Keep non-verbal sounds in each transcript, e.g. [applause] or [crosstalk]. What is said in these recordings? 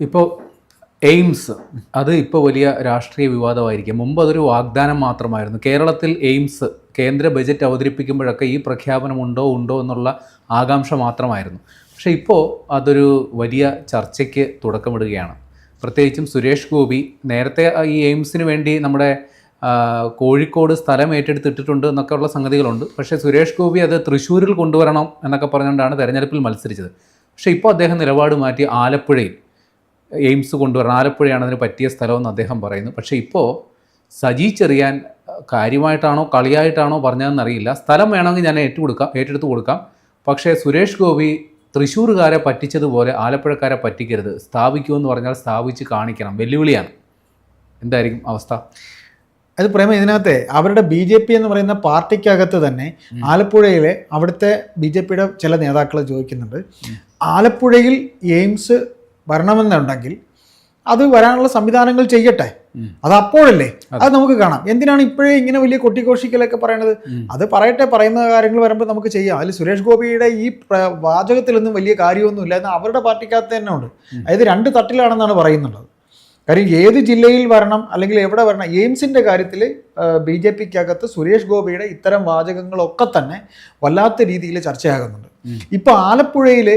ഇപ്പോൾ എയിംസ് അത് ഇപ്പോൾ വലിയ രാഷ്ട്രീയ വിവാദമായിരിക്കും. മുമ്പ് അതൊരു വാഗ്ദാനം മാത്രമായിരുന്നു. കേരളത്തിൽ എയിംസ് കേന്ദ്ര ബജറ്റ് അവതരിപ്പിക്കുമ്പോഴൊക്കെ ഈ പ്രഖ്യാപനം ഉണ്ടോ ഉണ്ടോ എന്നുള്ള ആകാംക്ഷ മാത്രമായിരുന്നു. പക്ഷേ ഇപ്പോൾ അതൊരു വലിയ ചർച്ചയ്ക്ക് തുടക്കമിടുകയാണ്. പ്രത്യേകിച്ചും സുരേഷ് ഗോപി നേരത്തെ ഈ എയിംസിന് വേണ്ടി നമ്മുടെ കോഴിക്കോട് സ്ഥലം ഏറ്റെടുത്തിട്ടിട്ടുണ്ട് എന്നൊക്കെ ഉള്ള സംഗതികളുണ്ട്. പക്ഷേ സുരേഷ് ഗോപി അത് തൃശ്ശൂരിൽ കൊണ്ടുവരണം എന്നൊക്കെ പറഞ്ഞുകൊണ്ടാണ് തെരഞ്ഞെടുപ്പിൽ മത്സരിച്ചത്. പക്ഷേ ഇപ്പോൾ അദ്ദേഹം നിലപാട് മാറ്റി ആലപ്പുഴയിൽ എയിംസ് കൊണ്ടുവരണം. ആലപ്പുഴയാണ് അതിന് പറ്റിയ സ്ഥലമെന്ന് അദ്ദേഹം പറയുന്നു. പക്ഷേ ഇപ്പോൾ സജി ചെറിയാൻ കാര്യമായിട്ടാണോ കളിയായിട്ടാണോ പറഞ്ഞതെന്ന് അറിയില്ല സ്ഥലം വേണമെങ്കിൽ ഞാൻ ഏറ്റുകൊടുക്കാം ഏറ്റെടുത്ത് കൊടുക്കാം. പക്ഷേ സുരേഷ് ഗോപി തൃശ്ശൂർകാരെ പറ്റിച്ചതുപോലെ ആലപ്പുഴക്കാരെ പറ്റിക്കരുത്. സ്ഥാപിക്കുമെന്ന് പറഞ്ഞാൽ സ്ഥാപിച്ച് കാണിക്കണം. വെല്ലുവിളിയാണ്. എന്തായിരിക്കും അവസ്ഥ? അത് പ്രേമ ഇതിനകത്തെ അവരുടെ ബി ജെ പി എന്ന് പറയുന്ന പാർട്ടിക്കകത്ത് തന്നെ ആലപ്പുഴയിലെ അവിടുത്തെ ബി ജെ പിയുടെ ചില നേതാക്കൾ ചോദിക്കുന്നുണ്ട്. ആലപ്പുഴയിൽ എയിംസ് വരണമെന്നുണ്ടെങ്കിൽ അത് വരാനുള്ള സംവിധാനങ്ങൾ ചെയ്യട്ടെ. അത് അപ്പോഴല്ലേ? അത്. നമുക്ക് കാണാം. എന്തിനാണ് ഇപ്പോഴേ ഇങ്ങനെ വലിയ കൊട്ടിഘോഷിക്കലൊക്കെ പറയണത്? അത് പറയട്ടെ പറയുന്ന കാര്യങ്ങൾ വരുമ്പോൾ നമുക്ക് ചെയ്യാം. അതിൽ സുരേഷ് ഗോപിയുടെ ഈ വാചകത്തിലൊന്നും വലിയ കാര്യമൊന്നുമില്ല എന്ന് അവരുടെ പാർട്ടിക്കകത്ത് തന്നെ ഉണ്ട്. അതായത് രണ്ട് തട്ടിലാണെന്നാണ് പറയുന്നുള്ളത്. കാര്യം ഏത് ജില്ലയിൽ വരണം അല്ലെങ്കിൽ എവിടെ വരണം എയിംസിന്റെ കാര്യത്തിൽ ബി ജെ പിക്കകത്ത് സുരേഷ് ഗോപിയുടെ ഇത്തരം വാചകങ്ങളൊക്കെ തന്നെ വല്ലാത്ത രീതിയിൽ ചർച്ചയാകുന്നുണ്ട്. ഇപ്പോൾ ഇപ്പൊ ആലപ്പുഴയിൽ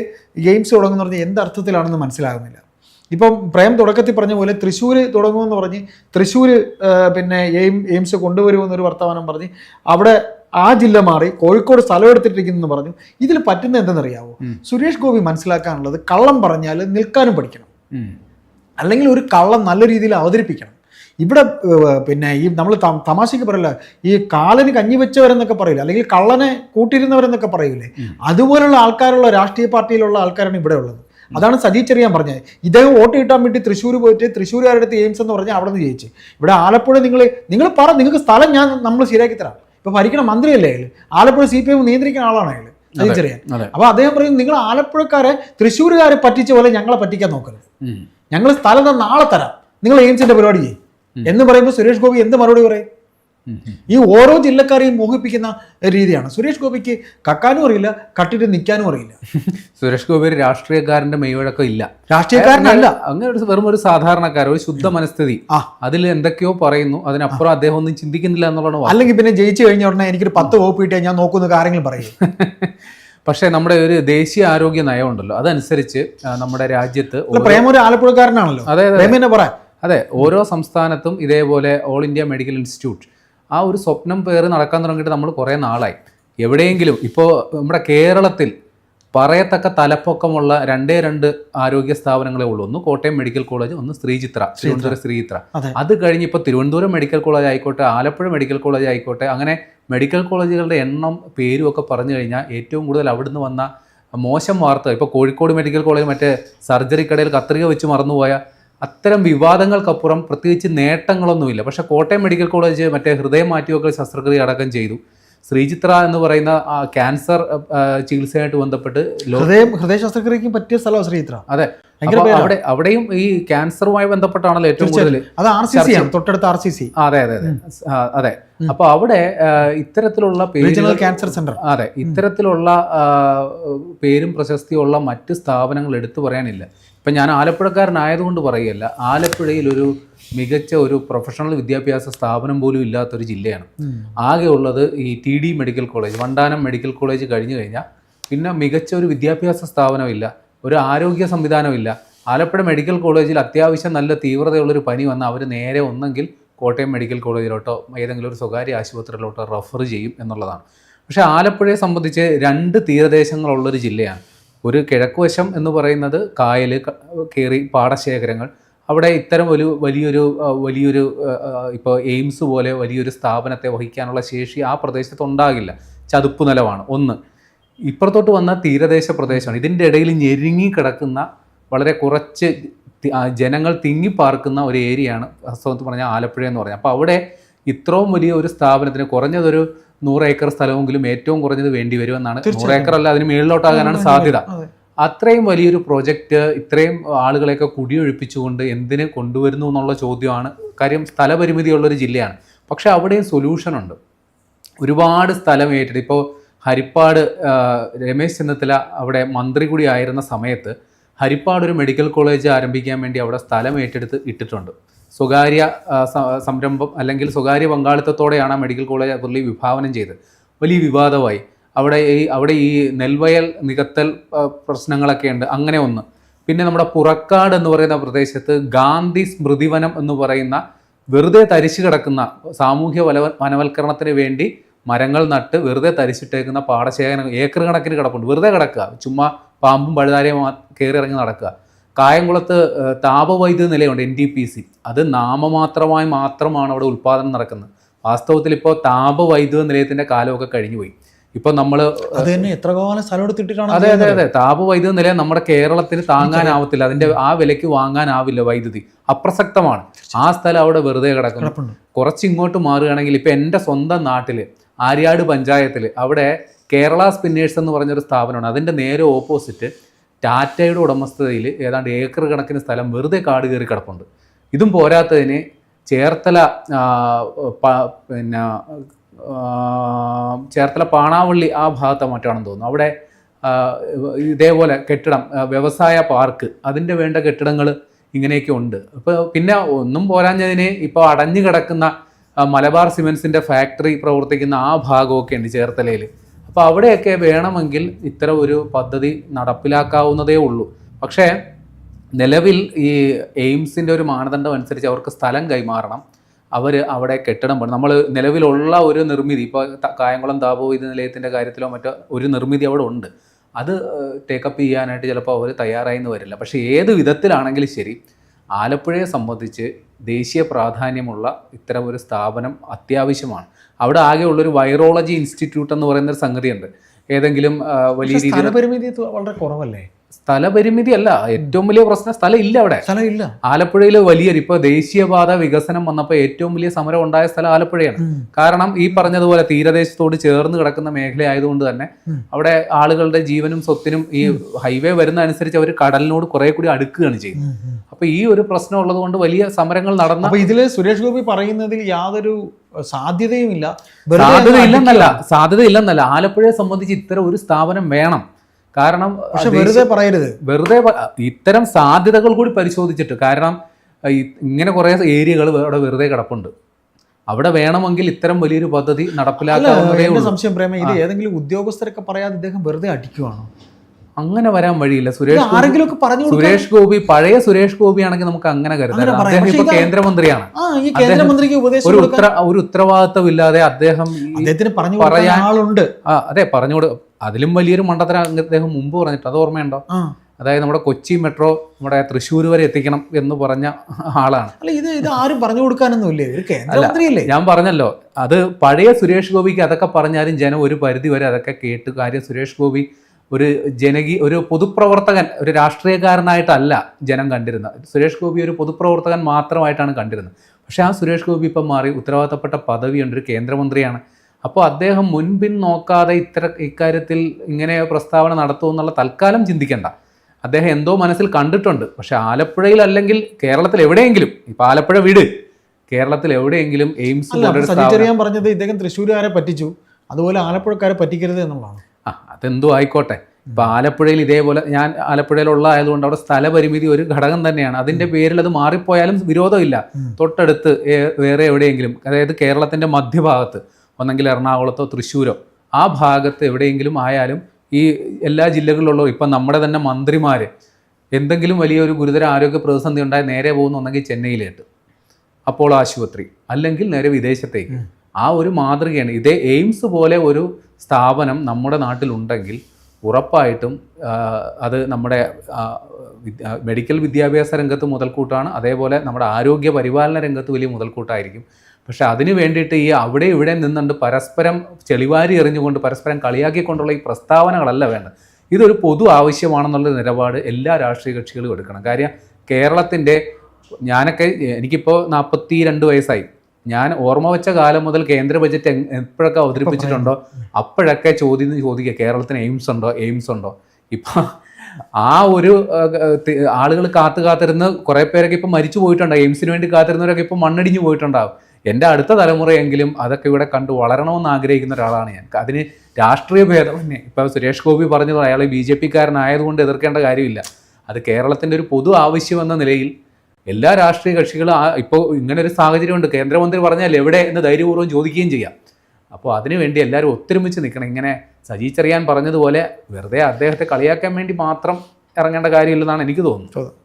എയിംസ് തുടങ്ങുന്ന പറഞ്ഞാൽ എന്ത് അർത്ഥത്തിലാണെന്ന് മനസ്സിലാകുന്നില്ല. ഇപ്പം പ്രേം തുടക്കത്തിൽ പറഞ്ഞ പോലെ തൃശ്ശൂർ തുടങ്ങുമെന്ന് പറഞ്ഞ് തൃശ്ശൂർ പിന്നെ എയിം എയിംസ് കൊണ്ടുവരുമെന്നൊരു വർത്തമാനം പറഞ്ഞ് അവിടെ ആ ജില്ല മാറി കോഴിക്കോട് സ്ഥലം എടുത്തിട്ടിരിക്കുന്നു പറഞ്ഞു. ഇതിൽ പറ്റുന്ന എന്തെന്നറിയാവോ? സുരേഷ് ഗോപി മനസ്സിലാക്കാനുള്ളത് കള്ളം പറഞ്ഞാൽ നിൽക്കാനും പഠിക്കണം. അല്ലെങ്കിൽ ഒരു കള്ളം നല്ല രീതിയിൽ അവതരിപ്പിക്കണം. ഇവിടെ പിന്നെ ഈ നമ്മൾ തമാശയ്ക്ക് പറയില്ല ഈ കാലന് കഞ്ഞി വെച്ചവരെന്നൊക്കെ പറയില്ല? അല്ലെങ്കിൽ കള്ളനെ കൂട്ടിയിരുന്നവരെന്നൊക്കെ പറയില്ലേ അതുപോലുള്ള ആൾക്കാരുള്ള രാഷ്ട്രീയ പാർട്ടിയിലുള്ള ആൾക്കാരാണ് ഇവിടെ ഉള്ളത്. അതാണ് സജി ചെറിയാൻ പറഞ്ഞത്. ഇദ്ദേഹം വോട്ട് കിട്ടാൻ വേണ്ടി തൃശ്ശൂർ പോയിട്ട് തൃശ്ശൂരുകാരുടെ അടുത്ത് എയിംസ് എന്ന് പറഞ്ഞാൽ അവിടെ നിന്ന് ജയിച്ചു. ഇവിടെ ആലപ്പുഴ നിങ്ങൾ നിങ്ങൾ പറ നിങ്ങൾക്ക് സ്ഥലം ഞാൻ നമ്മൾ ശരിയാക്കി തരാം. ഇപ്പൊ ഭരിക്കണ മന്ത്രിയല്ലേ അയാൾ ആലപ്പുഴ സി പി എം നിയന്ത്രിക്കുന്ന ആളാണ് അയാൾ സജി ചെറിയാൻ. അപ്പൊ അദ്ദേഹം പറയും നിങ്ങൾ ആലപ്പുഴക്കാരെ തൃശ്ശൂരുകാരെ പറ്റിച്ച പോലെ ഞങ്ങളെ പറ്റിക്കാൻ നോക്കരുത്. ഞങ്ങൾ സ്ഥലം തന്നെ നാളെ തരാം. നിങ്ങൾ എയിംസിന്റെ പരിപാടി ചെയ്യും. എന്ന് പറയുമ്പോൾ സുരേഷ് ഗോപി എന്ത് മറുപടി പറയും. ഈ ഓരോ ജില്ലക്കാരെയും മോഹിപ്പിക്കുന്ന രീതിയാണ്. സുരേഷ് ഗോപിക്ക് കക്കാനും അറിയില്ല കട്ടിട്ട് നിൽക്കാനും അറിയില്ല. [laughs] സുരേഷ് ഗോപി ഒരു രാഷ്ട്രീയക്കാരന്റെ മെയ്വഴക്കം ഇല്ല. രാഷ്ട്രീയക്കാരനല്ല. അങ്ങനെ ഒരു വെറും ഒരു സാധാരണക്കാരൻ ഒരു ശുദ്ധ മനസ്ഥിതി. ആ. അതിൽ എന്തൊക്കെയോ പറയുന്നു. അതിനപ്പുറം അദ്ദേഹം ഒന്നും ചിന്തിക്കുന്നില്ല എന്നുള്ളതാണ് അല്ലെങ്കിൽ പിന്നെ ജയിച്ചു കഴിഞ്ഞ ഉടനെ എനിക്കൊരു പത്ത് വകുപ്പ് കിട്ടിയാൽ ഞാൻ നോക്കുന്ന ആരെങ്കിലും പറയും. [laughs] പക്ഷേ നമ്മുടെ ഒരു ദേശീയ ആരോഗ്യ നയം ഉണ്ടല്ലോ. അതനുസരിച്ച് നമ്മുടെ രാജ്യത്ത് പ്രേമ ഒരു ആലപ്പുഴക്കാരനാണല്ലോ. അതെ അതെ ഓരോ സംസ്ഥാനത്തും ഇതേപോലെ ഓൾ ഇന്ത്യ മെഡിക്കൽ ഇൻസ്റ്റിറ്റ്യൂട്ട് ആ ഒരു സ്വപ്നം പേര് നടക്കാൻ തുടങ്ങിയിട്ട് നമ്മൾ കുറേ നാളായി. എവിടെയെങ്കിലും ഇപ്പോൾ നമ്മുടെ കേരളത്തിൽ പറയത്തക്ക തലപ്പൊക്കമുള്ള രണ്ടേ രണ്ട് ആരോഗ്യ സ്ഥാപനങ്ങളെ ഉള്ളൂ. ഒന്ന് കോട്ടയം മെഡിക്കൽ കോളേജ് ഒന്ന് ശ്രീചിത്ര തിരുവനന്തപുരം ശ്രീചിത്ര. അത്. കഴിഞ്ഞ് ഇപ്പോൾ തിരുവനന്തപുരം മെഡിക്കൽ കോളേജ് ആയിക്കോട്ടെ ആലപ്പുഴ മെഡിക്കൽ കോളേജ് ആയിക്കോട്ടെ അങ്ങനെ മെഡിക്കൽ കോളേജുകളുടെ എണ്ണം പേരും ഒക്കെ പറഞ്ഞു കഴിഞ്ഞാൽ ഏറ്റവും കൂടുതൽ അവിടുന്ന് വന്ന മോശം വാർത്ത ഇപ്പോൾ കോഴിക്കോട് മെഡിക്കൽ കോളേജ് മറ്റേ സർജറി കത്രിക വെച്ച് മറന്നുപോയ അത്തരം വിവാദങ്ങൾക്കപ്പുറം പ്രത്യേകിച്ച് നേട്ടങ്ങളൊന്നുമില്ല. പക്ഷേ കോട്ടയം മെഡിക്കൽ കോളേജ് മറ്റേ ഹൃദയം മാറ്റിവെക്കൽ ശസ്ത്രക്രിയ അടക്കം ചെയ്തു. ശ്രീചിത്ര എന്ന് പറയുന്ന ക്യാൻസർ ചികിത്സയായിട്ട് ബന്ധപ്പെട്ട് ഹൃദയം ഹൃദയ ശസ്ത്രക്രിയക്ക് പറ്റിയ സ്ഥലമാണ് ശ്രീചിത്ര. അതെ. അവിടെ അവിടെയും ഈ ക്യാൻസറുമായി ബന്ധപ്പെട്ടാണല്ലോ ഏറ്റവും കൂടുതൽ അത് ആർ സി സി തൊട്ടടുത്ത ആർ സി സി അതെ അതെ അതെ. അതെ. അപ്പൊ അവിടെ ഇത്തരത്തിലുള്ള പേര് ക്യാൻസർ സെന്റർ അതെ ഇത്തരത്തിലുള്ള പേരും പ്രശസ്തിയുള്ള മറ്റ് സ്ഥാപനങ്ങൾ എടുത്തു പറയാനില്ല. ഇപ്പം ഞാൻ ആലപ്പുഴക്കാരനായതുകൊണ്ട് പറയുകയല്ല ആലപ്പുഴയിൽ ഒരു മികച്ച ഒരു പ്രൊഫഷണൽ വിദ്യാഭ്യാസ സ്ഥാപനം പോലും ഇല്ലാത്തൊരു ജില്ലയാണ്. ആകെ ഉള്ളത് ഈ T D medical college Vandanam medical college കഴിഞ്ഞു കഴിഞ്ഞാൽ പിന്നെ മികച്ച ഒരു വിദ്യാഭ്യാസ സ്ഥാപനമില്ല ഒരു ആരോഗ്യ സംവിധാനമില്ല. ആലപ്പുഴ മെഡിക്കൽ കോളേജിൽ അത്യാവശ്യം നല്ല തീവ്രതയുള്ളൊരു പനി വന്നാൽ അവർ നേരെ ഒന്നെങ്കിൽ കോട്ടയം മെഡിക്കൽ കോളേജിലോട്ടോ ഏതെങ്കിലും ഒരു സ്വകാര്യ ആശുപത്രിയിലോട്ടോ റെഫർ ചെയ്യും എന്നുള്ളതാണ്. പക്ഷേ ആലപ്പുഴയെ സംബന്ധിച്ച് രണ്ട് തീരദേശങ്ങളുള്ളൊരു ജില്ലയാണ്. ഒരു കിഴക്കുവശം എന്ന് പറയുന്നത് കായൽ കയറി പാടശേഖരങ്ങൾ അവിടെ ഇത്തരം ഒരു വലിയൊരു വലിയൊരു ഇപ്പോൾ എയിംസ് പോലെ വലിയൊരു സ്ഥാപനത്തെ വഹിക്കാനുള്ള ശേഷി ആ പ്രദേശത്ത് ഉണ്ടാകില്ല ചതുപ്പ് നിലമാണ് ഒന്ന് ഇപ്പുറത്തോട്ട് വന്ന തീരദേശ പ്രദേശമാണ്. ഇതിന്റെ ഇടയിൽ ഞെരുങ്ങി കിടക്കുന്ന വളരെ കുറച്ച് ജനങ്ങൾ തിങ്ങിപ്പാർക്കുന്ന ഒരു ഏരിയയാണ് വാസ്തവത്തിൽ പറഞ്ഞാൽ ആലപ്പുഴ എന്ന് പറഞ്ഞാൽ അപ്പോൾ അവിടെ ഇത്രയും വലിയ ഒരു സ്ഥാപനത്തിന് കുറഞ്ഞതൊരു നൂറ് ഏക്കർ സ്ഥലമെങ്കിലും ഏറ്റവും കുറഞ്ഞത് വേണ്ടി വരുമെന്നാണ്. നൂറ്. ഏക്കർ അല്ല അതിന് മേളിലോട്ടാകാനാണ് സാധ്യത. അത്രയും വലിയൊരു പ്രോജക്റ്റ് ഇത്രയും ആളുകളെയൊക്കെ കുടിയൊഴിപ്പിച്ചുകൊണ്ട് എന്തിന് കൊണ്ടുവരുന്നു എന്നുള്ള ചോദ്യമാണ്. കാര്യം സ്ഥലപരിമിതിയുള്ളൊരു ജില്ലയാണ്. പക്ഷേ അവിടെയും സൊല്യൂഷൻ ഉണ്ട്. ഒരുപാട് സ്ഥലം ഏറ്റെടുത്ത് ഇപ്പോൾ ഹരിപ്പാട് രമേശ് ചെന്നിത്തല അവിടെ മന്ത്രി കൂടി ആയിരുന്ന സമയത്ത് ഹരിപ്പാട് ഒരു മെഡിക്കൽ കോളേജ് ആരംഭിക്കാൻ വേണ്ടി അവിടെ സ്ഥലം ഏറ്റെടുത്ത് ഇട്ടിട്ടുണ്ട്. സ്വകാര്യ സംരംഭം അല്ലെങ്കിൽ സ്വകാര്യ പങ്കാളിത്തത്തോടെയാണ് ആ മെഡിക്കൽ കോളേജ് പുള്ളി വിഭാവനം ചെയ്തത്. വലിയ വിവാദമായി. അവിടെ ഈ അവിടെ ഈ നെൽവയൽ നികത്തൽ പ്രശ്നങ്ങളൊക്കെ ഉണ്ട്. അങ്ങനെ ഒന്ന്. പിന്നെ നമ്മുടെ പുറക്കാട് എന്ന് പറയുന്ന പ്രദേശത്ത് ഗാന്ധി സ്മൃതിവനം എന്ന് പറയുന്ന വെറുതെ തരിച്ചു കിടക്കുന്ന സാമൂഹ്യ വലവ വനവൽക്കരണത്തിന് വേണ്ടി മരങ്ങൾ നട്ട് വെറുതെ തരിച്ചിട്ടേക്കുന്ന പാടശേഖരം ഏക്കർ കണക്കിന് കിടപ്പുണ്ട്. വെറുതെ കിടക്കുക. ചുമ്മാ പാമ്പും പഴുതാരയും കയറി ഇറങ്ങി നടക്കുക. കായംകുളത്ത് താപവൈദ്യുത നിലയമുണ്ട് എൻ ഡി പി സി അത് നാമമാത്രമായി മാത്രമാണ് അവിടെ ഉൽപ്പാദനം നടക്കുന്നത്. വാസ്തവത്തിൽ ഇപ്പോൾ താപവൈദ്യുത നിലയത്തിന്റെ കാലമൊക്കെ കഴിഞ്ഞു പോയി ഇപ്പോൾ നമ്മൾ അത് തന്നെ എത്ര കാലം സ്ഥലം എടുത്തിട്ടാണ് അതെ അതെ. അതെ താപവൈദ്യുത നിലയം നമ്മുടെ കേരളത്തിന് താങ്ങാനാവത്തില്ല അതിന്റെ ആ വിലയ്ക്ക് വാങ്ങാനാവില്ല വൈദ്യുതി. അപ്രസക്തമാണ്. ആ സ്ഥലം അവിടെ വെറുതെ കിടക്കുന്നു. കുറച്ച് ഇങ്ങോട്ട് മാറുകയാണെങ്കിൽ ഇപ്പൊ എന്റെ സ്വന്തം നാട്ടിൽ ആര്യാട് പഞ്ചായത്തിൽ അവിടെ കേരള സ്പിന്നേഴ്സ് എന്ന് പറഞ്ഞൊരു സ്ഥാപനമാണ് അതിന്റെ നേരെ ഓപ്പോസിറ്റ് ടാറ്റയുടെ ഉടമസ്ഥതയിൽ ഏതാണ്ട് ഏക്കർ കണക്കിന് സ്ഥലം വെറുതെ കാട് കയറി കിടപ്പുണ്ട്. ഇതും പോരാത്തതിന് ചേർത്തല പിന്നെ ചേർത്തല പാണാവള്ളി ആ ഭാഗത്തെ മറ്റാണെന്ന് തോന്നുന്നു. അവിടെ ഇതേപോലെ കെട്ടിടം വ്യവസായ പാർക്ക് അതിന്റെ വേണ്ട കെട്ടിടങ്ങൾ ഇങ്ങനെയൊക്കെ ഉണ്ട്. അപ്പോൾ പിന്നെ ഒന്നും പോരാഞ്ഞതിന് ഇപ്പോൾ അടഞ്ഞു കിടക്കുന്ന മലബാർ സിമെൻസിന്റെ ഫാക്ടറി പ്രവർത്തിക്കുന്ന ആ ഭാഗമൊക്കെ ഉണ്ട് ചേർത്തലയിൽ അപ്പോൾ അവിടെയൊക്കെ വേണമെങ്കിൽ ഇത്തരം ഒരു പദ്ധതി നടപ്പിലാക്കാവുന്നതേ ഉള്ളൂ. പക്ഷേ നിലവിൽ ഈ എയിംസിന്റെ ഒരു മാനദണ്ഡം അനുസരിച്ച് അവർക്ക് സ്ഥലം കൈമാറണം. അവർ അവിടെ കെട്ടിടം പണി നമ്മൾ നിലവിലുള്ള ഒരു നിർമ്മിതി ഇപ്പോൾ കായംകുളം താപവൈദ്യുത നിലയത്തിന്റെ കാര്യത്തിലോ മറ്റോ ഒരു നിർമ്മിതി അവിടെ ഉണ്ട്. അത് ടേക്കപ്പ് ചെയ്യാനായിട്ട് ചിലപ്പോൾ അവർ തയ്യാറായി എന്ന് വരില്ല. പക്ഷേ ഏത് വിധത്തിലാണെങ്കിലും ശരി ആലപ്പുഴയെ സംബന്ധിച്ച് ദേശീയ പ്രാധാന്യമുള്ള ഇത്തരം ഒരു സ്ഥാപനം അത്യാവശ്യമാണ്. അവിടെ ആകെ ആകെയുള്ളൊരു വൈറോളജി ഇൻസ്റ്റിറ്റ്യൂട്ട് എന്ന് പറയുന്ന ഒരു സംഗതിയുണ്ട്. ഏതെങ്കിലും വലിയ രീതിയിൽ വളരെ കുറവല്ലേ? സ്ഥലപരിമിതി അല്ല ഏറ്റവും വലിയ പ്രശ്നം സ്ഥലം ഇല്ല അവിടെ. സ്ഥലം ഇല്ല ആലപ്പുഴയിൽ വലിയൊരു ഇപ്പൊ ദേശീയപാത വികസനം വന്നപ്പോൾ ഏറ്റവും വലിയ സമരം ഉണ്ടായ സ്ഥലം ആലപ്പുഴയാണ്. കാരണം ഈ പറഞ്ഞതുപോലെ തീരദേശത്തോട് ചേർന്ന് കിടക്കുന്ന മേഖല ആയതുകൊണ്ട് തന്നെ അവിടെ ആളുകളുടെ ജീവനും സ്വത്തിനും ഈ ഹൈവേ വരുന്ന അനുസരിച്ച് അവർ കടലിനോട് കുറെ കൂടി അടുക്കുകയാണ് ചെയ്യുന്നത്. അപ്പൊ ഈ ഒരു പ്രശ്നം ഉള്ളത് കൊണ്ട് വലിയ സമരങ്ങൾ നടന്ന ഇതിൽ സുരേഷ് ഗോപി പറയുന്നതിൽ യാതൊരു സാധ്യതയുമില്ല. സാധ്യതയും ഇല്ല സാധ്യത ഇല്ലെന്നല്ല സാധ്യത ഇല്ലെന്നല്ല ആലപ്പുഴയെ സംബന്ധിച്ച് ഇത്തരം ഒരു സ്ഥാപനം വേണം. കാരണം പക്ഷെ വെറുതെ പറയരുത്. വെറുതെ ഇത്തരം സാധ്യതകൾ കൂടി പരിശോധിച്ചിട്ട് കാരണം ഇങ്ങനെ കുറേ ഏരിയകൾ അവിടെ വെറുതെ കിടപ്പുണ്ട്. അവിടെ വേണമെങ്കിൽ ഇത്തരം വലിയൊരു പദ്ധതി നടപ്പിലാക്കാൻ നടപ്പിലാക്കാവുന്നതേ സംശയം പ്രേമ ഇത് ഏതെങ്കിലും ഉദ്യോഗസ്ഥരൊക്കെ പറയാതെ ഇദ്ദേഹം വെറുതെ അടിക്കുവാണോ? അങ്ങനെ വരാൻ വഴിയില്ല. സുരേഷ് ആരെങ്കിലും ഒക്കെ പറഞ്ഞു സുരേഷ് ഗോപി പഴയ സുരേഷ് ഗോപി ആണെങ്കിൽ നമുക്ക് അങ്ങനെ കരുതാം. അദ്ദേഹം ഇപ്പൊ കേന്ദ്രമന്ത്രിയാണ്. കേന്ദ്രമന്ത്രിക്ക് ഒരു ഉത്തര ഒരു ഉത്തരവാദിത്വം ഇല്ലാതെ അദ്ദേഹം അദ്ദേഹത്തിന് പറഞ്ഞു പറയാനുണ്ട് അതെ പറഞ്ഞോട് അതിലും വലിയൊരു മണ്ടത്തരം അദ്ദേഹം മുമ്പ് പറഞ്ഞിട്ട് അത് ഓർമ്മയുണ്ടോ? അതായത് നമ്മുടെ കൊച്ചി മെട്രോ നമ്മുടെ തൃശ്ശൂർ വരെ എത്തിക്കണം എന്ന് പറഞ്ഞ ആളാണ്. അല്ല ഇത് ഇത് ആരും പറഞ്ഞു കൊടുക്കാനൊന്നുമില്ലേ? ഞാൻ പറഞ്ഞല്ലോ. അത് പഴയ സുരേഷ് ഗോപിക്ക് അതൊക്കെ പറഞ്ഞാലും ജനം ഒരു പരിധി വരെ അതൊക്കെ കേട്ട് കാര്യം സുരേഷ് ഗോപി ഒരു ജനകീയ ഒരു പൊതുപ്രവർത്തകൻ ഒരു രാഷ്ട്രീയക്കാരനായിട്ടല്ല ജനം കണ്ടിരുന്നത്. സുരേഷ് ഗോപി ഒരു പൊതുപ്രവർത്തകൻ മാത്രമായിട്ടാണ് കണ്ടിരുന്നത്. പക്ഷേ ആ സുരേഷ് ഗോപി ഇപ്പം മാറി ഉത്തരവാദിത്തപ്പെട്ട പദവിയുണ്ട് ഒരു കേന്ദ്രമന്ത്രിയാണ്. അപ്പോൾ അദ്ദേഹം മുൻപിൻ നോക്കാതെ ഇത്തര ഇക്കാര്യത്തിൽ ഇങ്ങനെ പ്രസ്താവന നടത്തുമെന്നുള്ള തൽക്കാലം ചിന്തിക്കേണ്ട. അദ്ദേഹം എന്തോ മനസ്സിൽ കണ്ടിട്ടുണ്ട്. പക്ഷേ ആലപ്പുഴയിൽ അല്ലെങ്കിൽ കേരളത്തിൽ എവിടെയെങ്കിലും ഇപ്പം ആലപ്പുഴ വീട് കേരളത്തിൽ എവിടെയെങ്കിലും എയിംസ് പറഞ്ഞത് ഇദ്ദേഹം തൃശ്ശൂരുകാരെ പറ്റിച്ചു. അതുപോലെ ആലപ്പുഴക്കാരെ പറ്റിക്കരുത് എന്നുള്ളതാണ്. ആ അതെന്തോ ആയിക്കോട്ടെ. ഇപ്പം ആലപ്പുഴയിൽ ഇതേപോലെ ഞാൻ ആലപ്പുഴയിലുള്ള ആയതുകൊണ്ട് അവിടെ സ്ഥലപരിമിതി ഒരു ഘടകം തന്നെയാണ്. അതിന്റെ പേരിൽ അത് മാറിപ്പോയാലും വിരോധമില്ല. തൊട്ടടുത്ത് വേറെ എവിടെയെങ്കിലും അതായത് കേരളത്തിന്റെ മധ്യഭാഗത്ത് ഒന്നെങ്കിൽ എറണാകുളത്തോ തൃശ്ശൂരോ ആ ഭാഗത്ത് എവിടെയെങ്കിലും ആയാലും ഈ എല്ലാ ജില്ലകളിലുള്ള ഇപ്പം നമ്മുടെ തന്നെ മന്ത്രിമാർ എന്തെങ്കിലും വലിയൊരു ഗുരുതര ആരോഗ്യ പ്രതിസന്ധി ഉണ്ടായി നേരെ പോകുന്ന ഒന്നെങ്കിൽ ചെന്നൈയിലേക്ക് അപ്പോൾ ആശുപത്രി അല്ലെങ്കിൽ നേരെ വിദേശത്തേക്ക്. ആ ഒരു മാതൃകയാണ്. ഇതേ എയിംസ് പോലെ ഒരു സ്ഥാപനം നമ്മുടെ നാട്ടിലുണ്ടെങ്കിൽ ഉറപ്പായിട്ടും അത് നമ്മുടെ മെഡിക്കൽ വിദ്യാഭ്യാസ രംഗത്ത് മുതൽക്കൂട്ടാണ്. അതേപോലെ നമ്മുടെ ആരോഗ്യ പരിപാലന രംഗത്ത് വലിയ മുതൽക്കൂട്ടായിരിക്കും. പക്ഷേ അതിന് വേണ്ടിയിട്ട് ഈ അവിടെ ഇവിടെ നിന്നുണ്ട് പരസ്പരം ചെളിവാരി എറിഞ്ഞുകൊണ്ട് പരസ്പരം കളിയാക്കിക്കൊണ്ടുള്ള ഈ പ്രസ്താവനകളല്ല വേണ്ടത്. ഇതൊരു പൊതു ആവശ്യമാണെന്നുള്ള നിലപാട് എല്ലാ രാഷ്ട്രീയ കക്ഷികളും എടുക്കണം. കാര്യം കേരളത്തിന്റെ ഞാനൊക്കെ എനിക്കിപ്പോൾ നാൽപ്പത്തി രണ്ട് വയസ്സായി. ഞാൻ ഓർമ്മ വെച്ച കാലം മുതൽ കേന്ദ്ര ബജറ്റ് എപ്പോഴൊക്കെ അവതരിപ്പിച്ചിട്ടുണ്ടോ അപ്പോഴൊക്കെ ചോദ്യം ചോദിക്കുക. കേരളത്തിന് എയിംസ് ഉണ്ടോ? എയിംസ് ഉണ്ടോ? ഇപ്പം ആ ഒരു ആളുകൾ കാത്തു കാത്തിരുന്ന് കുറേ പേരൊക്കെ ഇപ്പം മരിച്ചു പോയിട്ടുണ്ടാവും. എയിംസിന് വേണ്ടി കാത്തിരുന്നവരൊക്കെ ഇപ്പം മണ്ണടിഞ്ഞു പോയിട്ടുണ്ടാവും. എന്റെ അടുത്ത തലമുറയെങ്കിലും അതൊക്കെ ഇവിടെ കണ്ട് വളരണമെന്ന് ആഗ്രഹിക്കുന്ന ഒരാളാണ് ഞാൻ. അതിന് രാഷ്ട്രീയ ഭേദം തന്നെ. ഇപ്പം സുരേഷ് ഗോപി പറഞ്ഞത് അയാൾ ബി ജെ പിക്കാരനായതുകൊണ്ട് എതിർക്കേണ്ട കാര്യമില്ല. അത് കേരളത്തിന്റെ ഒരു പൊതു ആവശ്യം എന്ന നിലയിൽ എല്ലാ രാഷ്ട്രീയ കക്ഷികളും ഇപ്പോൾ ഇങ്ങനെ ഒരു സാഹചര്യമുണ്ട്. കേന്ദ്രമന്ത്രി പറഞ്ഞാൽ എവിടെ എന്ന് ധൈര്യപൂർവം ചോദിക്കുകയും ചെയ്യാം. അപ്പോൾ അതിനുവേണ്ടി എല്ലാവരും ഒത്തൊരുമിച്ച് നിൽക്കണം. ഇങ്ങനെ സജി ചെറിയാൻ പറഞ്ഞതുപോലെ വെറുതെ അദ്ദേഹത്തെ കളിയാക്കാൻ വേണ്ടി മാത്രം ഇറങ്ങേണ്ട കാര്യമില്ലെന്നാണ് എനിക്ക് തോന്നുന്നത്.